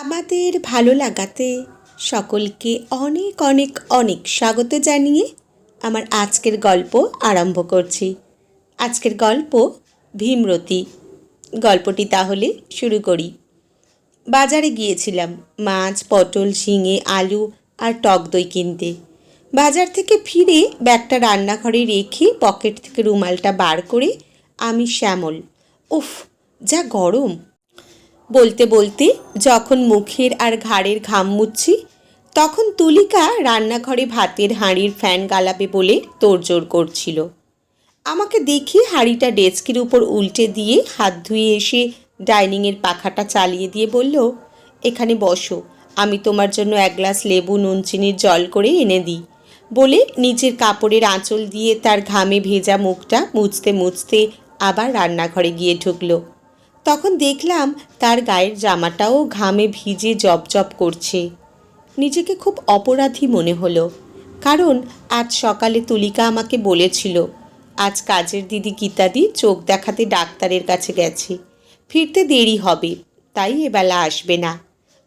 আমাদের ভালো লাগাতে সকলকে অনেক অনেক অনেক স্বাগত জানিয়ে আমার আজকের গল্প আরম্ভ করছি। আজকের গল্প ভীমরতি। গল্পটি তাহলে শুরু করি। বাজারে গিয়েছিলাম মাছ, পটল, ঝিঙে, আলু আর টক দই কিনতে। বাজার থেকে ফিরে ব্যাগটা রান্নাঘরে রেখে পকেট থেকে রুমালটা বার করে আমি শ্যামল। উফ, যা গরম! বলতে বলতে যখন মুখের আর ঘাড়ের ঘাম মুচ্ছি তখন তুলিকা রান্নাঘরে ভাতের হাঁড়ির ফ্যান গালাবে বলে তোড়জোড় করছিল। আমাকে দেখে হাঁড়িটা ডেস্কের উপর উল্টে দিয়ে হাত ধুয়ে এসে ডাইনিংয়ের পাখাটা চালিয়ে দিয়ে বলল, এখানে বসো, আমি তোমার জন্য এক গ্লাস লেবু, নুন, চিনির জল করে এনে দিই। বলে নিজের কাপড়ের আঁচল দিয়ে তার ঘামে ভেজা মুখটা মুছতে মুছতে আবার রান্নাঘরে গিয়ে ঢুকলো। তখন দেখলাম তার গায়ের জামাটাও ঘামে ভিজে জবজব করছে। নিজেকে খুব অপরাধী মনে হলো। কারণ আজ সকালে তুলিকা আমাকে বলেছিল, আজ কাজের দিদি গীতাদি চোখ দেখাতে ডাক্তারের কাছে গেছে। ফিরতে দেরি হবে, তাই এবেলা আসবে না।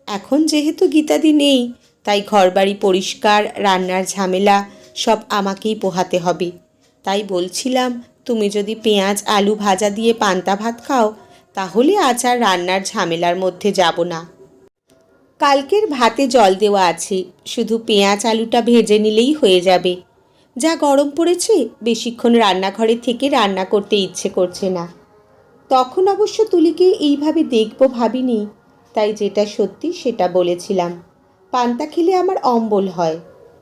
এখন যেহেতু গীতাদি নেই, তাই ঘরবাড়ি পরিষ্কার, রান্নার ঝামেলা, সব আমাকেই পোহাতে হবে। তাই বলছিলাম, তুমি যদি পেঁয়াজ, আলু ভাজা দিয়ে পান্তা ভাত খাও তাহলে আজ আর রান্নার ঝামেলার মধ্যে যাব না। কালকের ভাতে জল দেওয়া আছে, শুধু পেঁয়াজ আলুটা ভেজে নিলেই হয়ে যাবে। যা গরম পড়েছে, বেশিক্ষণ রান্নাঘরে থেকে রান্না করতে ইচ্ছে করছে না। তখন অবশ্য তুলিকে এইভাবে দেখব ভাবিনি, তাই যেটা সত্যি সেটা বলেছিলাম। পান্তা খেলে আমার অম্বল হয়।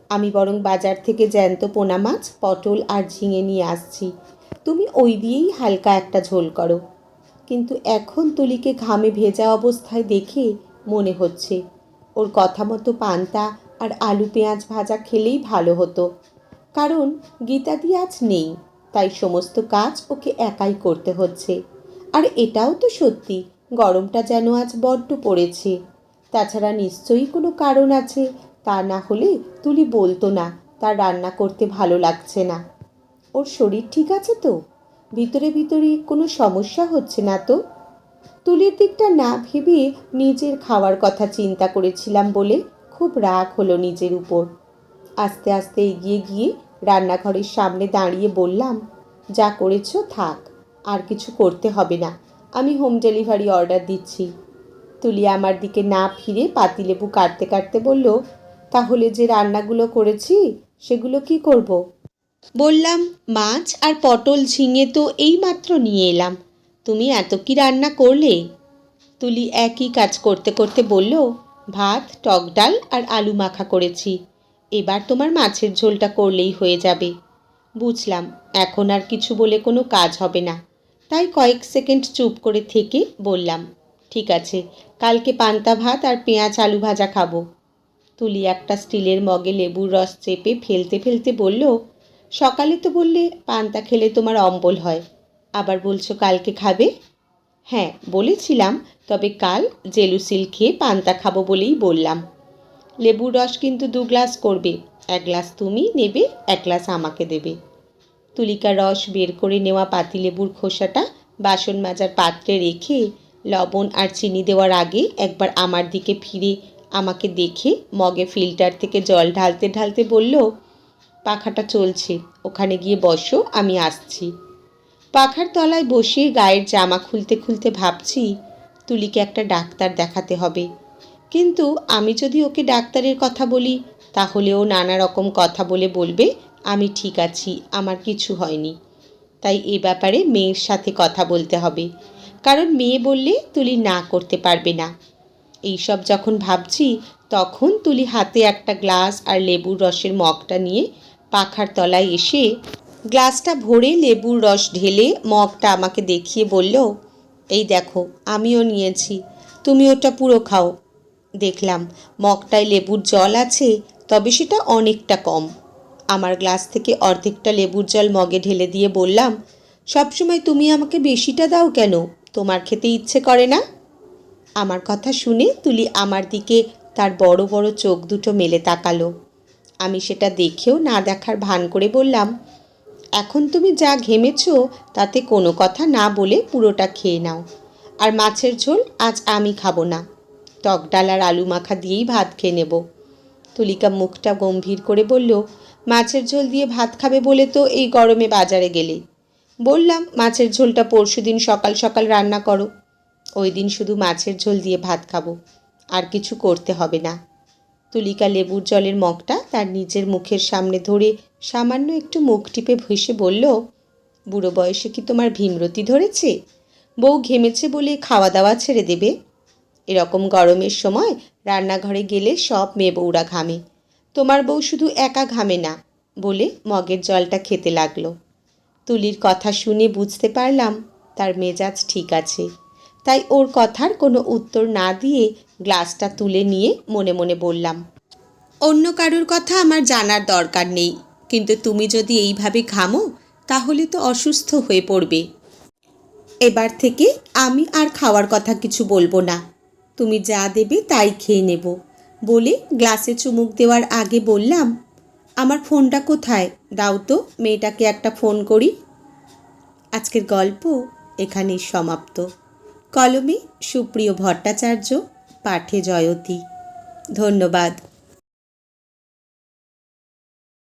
আমি বরং বাজার থেকে জ্যান্ত পোনা মাছ, পটল আর ঝিঙে নিয়ে আসছি। তুমি ওই দিয়েই হালকা একটা ঝোল করো। কিন্তু এখন তুলিকে ঘামে ভেজা অবস্থায় দেখে মনে হচ্ছে। ওর কথা মতো পান্তা আর আলু পেঁয়াজ ভাজা খেলেই ভালো হতো। কারণ গীতাদি আজ নেই, তাই সমস্ত কাজ ওকে একাই করতে হচ্ছে। আর এটাও তো সত্যি, গরমটা যেন আজ বড্ড পড়েছে। তাছাড়া নিশ্চয়ই কোনো কারণ আছে, তা না হলে তুলি বলতো না, তার রান্না করতে ভালো লাগছে না। ওর শরীর ঠিক আছে তো? ভিতরে ভিতরে কোনো সমস্যা হচ্ছে না তো? তুলির দিকটা না ভেবে নিজের খাওয়ার কথা চিন্তা করেছিলাম বলে খুব রাগ হলো নিজের উপর। আস্তে আস্তে এগিয়ে গিয়ে রান্নাঘরের সামনে দাঁড়িয়ে বললাম, যা করেছ থাক, আর কিছু করতে হবে না, আমি হোম ডেলিভারি অর্ডার দিচ্ছি। তুলি আমার দিকে না ফিরে পাতিলেবু কাটতে কাটতে বলল, তাহলে যে রান্নাগুলো করেছি, সেগুলো কি করব। বললাম, মাছ আর পটল ঝিঙে তো এইমাত্র নিয়ে এলাম। তুমি এত কি রান্না করলে? তুলি একই কাজ করতে করতে বলল, ভাত, টক ডাল আর আলু মাখা করেছি। এবার তোমার মাছের ঝোলটা করলেই হয়ে যাবে। বুঝলাম, এখন আর কিছু বলে কোনো কাজ হবে না। তাই কয়েক সেকেন্ড চুপ করে থেকে বললাম, ঠিক আছে, কালকে পান্তা ভাত আর পেঁয়াজ আলু ভাজা খাব। তুলি একটা স্টিলের মগে লেবুর রস চেপে ফেলতে ফেলতে বলল সকালে তো বললে পান্তা খেলে তোমার অম্বল হয়। আবার বলছো কালকে খাবে? হ্যাঁ বলেছিলাম, তবে কাল জেলুসিল খেয়ে পান্তা খাব বলেই বললাম। লেবুর রস কিন্তু দু গ্লাস করবে, এক গ্লাস তুমি নেবে, এক গ্লাস আমাকে দেবে। তুলিকা রস বের করে নেওয়া পাতিলেবুর খোসাটা বাসন মাজার পাত্রে রেখে লবণ আর চিনি দেওয়ার আগে একবার আমার দিকে ফিরে আমাকে দেখে মগে ফিল্টার থেকে জল ঢালতে ঢালতে বলল পাখাটা চলছে, ওখানে গিয়ে বসো, আমি আসছি। পাখার তলায় বসে গায়ের জামা খুলতে খুলতে ভাবছি, তুলিকে একটা ডাক্তার দেখাতে হবে। কিন্তু আমি যদি ওকে ডাক্তারের কথা বলি, তাহলে ও নানা রকম কথা বলে বলবে, আমি ঠিক আছি, আমার কিছু হয়নি। তাই এ ব্যাপারে মেয়ের সাথে কথা বলতে হবে। কারণ মেয়ে বললে তুলি না করতে পারবে না। এইসব যখন ভাবছি, তখন তুলি হাতে একটা গ্লাস আর লেবুর রসের মগটা নিয়ে পাখার তলায় এসে গ্লাসটা ভরে লেবুর রস ঢেলে মগটা আমাকে দেখিয়ে বলল, এই দেখো, আমিও নিয়েছি, তুমি ওটা পুরো খাও। দেখলাম মগটায় লেবুর জল আছে, তবে সেটা অনেকটা কম। আমার গ্লাস থেকে অর্ধেকটা লেবুর জল মগে ঢেলে দিয়ে বললাম, সবসময় তুমি আমাকে বেশিটা দাও কেন? তোমার খেতে ইচ্ছে করে না? আমার কথা শুনে তুলি আমার দিকে তার বড় বড় চোখ দুটো মেলে তাকালো। আমি সেটা দেখেও না দেখার ভান করে বললাম, এখন তুমি যা ঘেমেছ তাতে কোনো কথা না বলে পুরোটা খেয়ে নাও। আর মাছের ঝোল আজ আমি খাব না। টক ডাল আর আলু মাখা দিয়েই ভাত খেয়ে নেব। তুলিকা মুখটা গম্ভীর করে বলল, মাছের ঝোল দিয়ে ভাত খাবে বলে তো এই গরমে বাজারে গেলে। বললাম, মাছের ঝোলটা পরশু দিন সকাল সকাল রান্না করো। ওই দিন শুধু মাছের ঝোল দিয়ে ভাত খাব। আর কিছু করতে হবে না। তুলিকা লেবুর জলের মগটা তার নিজের মুখের সামনে ধরে সামান্য একটু মুখ টিপে ভেসে বলল, বুড়ো বয়সে কি তোমার ভীমরতি ধরেছে? বউ ঘেমেছে বলে খাওয়া দাওয়া ছেড়ে দেবে। এরকম গরমের সময় রান্নাঘরে গেলে সব মেয়ে বউরা ঘামে। তোমার বউ শুধু একা ঘামে না, বলে মগের জলটা খেতে লাগল। তুলির কথা শুনে বুঝতে পারলাম তার মেজাজ ঠিক আছে। তাই ওর কথার কোনো উত্তর না দিয়ে গ্লাসটা তুলে নিয়ে মনে মনে বললাম, অন্য কারোর কথা আমার জানার দরকার নেই, কিন্তু তুমি যদি এইভাবে ঘামো, তাহলে তো অসুস্থ হয়ে পড়বে। এবার থেকে আমি আর খাওয়ার কথা কিছু বলব না। তুমি যা দেবে তাই খেয়ে নেব। বলে গ্লাসে চুমুক দেওয়ার আগে বললাম, আমার ফোনটা কোথায়? দাও তো, মেয়েটাকে একটা ফোন করি। আজকের গল্প এখানেই সমাপ্ত। কলমে সুপ্রিয় ভট্টাচার্য পাঠে জয়তী। ধন্যবাদ।